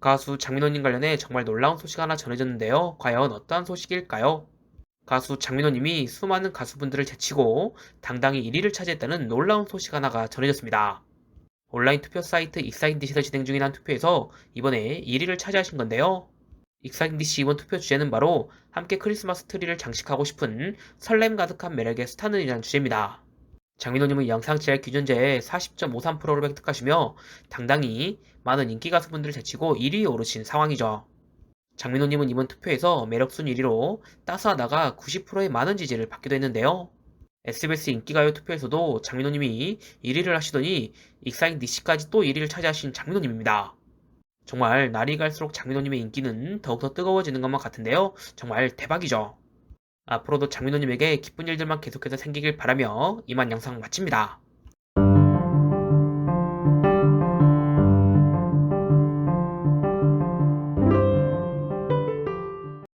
가수 장민호님 관련해 정말 놀라운 소식 하나 전해졌는데요. 과연 어떠한 소식일까요? 가수 장민호님이 수많은 가수분들을 제치고 당당히 1위를 차지했다는 놀라운 소식 하나가 전해졌습니다. 온라인 투표 사이트 익사인디시에서 진행 중인 한 투표에서 이번에 1위를 차지하신 건데요. 익사인디시 이번 투표 주제는 바로 함께 크리스마스 트리를 장식하고 싶은 설렘 가득한 매력의 스타는 이라는 주제입니다. 장민호님은 제작 기준제에 40.53%를 획득하시며 당당히 많은 인기 가수분들을 제치고 1위에 오르신 상황이죠. 장민호님은 이번 투표에서 매력순 1위로 따스하다가 90%의 많은 지지를 받기도 했는데요. SBS 인기가요 투표에서도 장민호님이 1위를 하시더니 익사인 니시까지 또 1위를 차지하신 장민호님입니다. 정말 날이 갈수록 장민호님의 인기는 더욱더 뜨거워지는 것만 같은데요. 정말 대박이죠. 앞으로도 장민호님에게 기쁜 일들만 계속해서 생기길 바라며 이만 영상 마칩니다.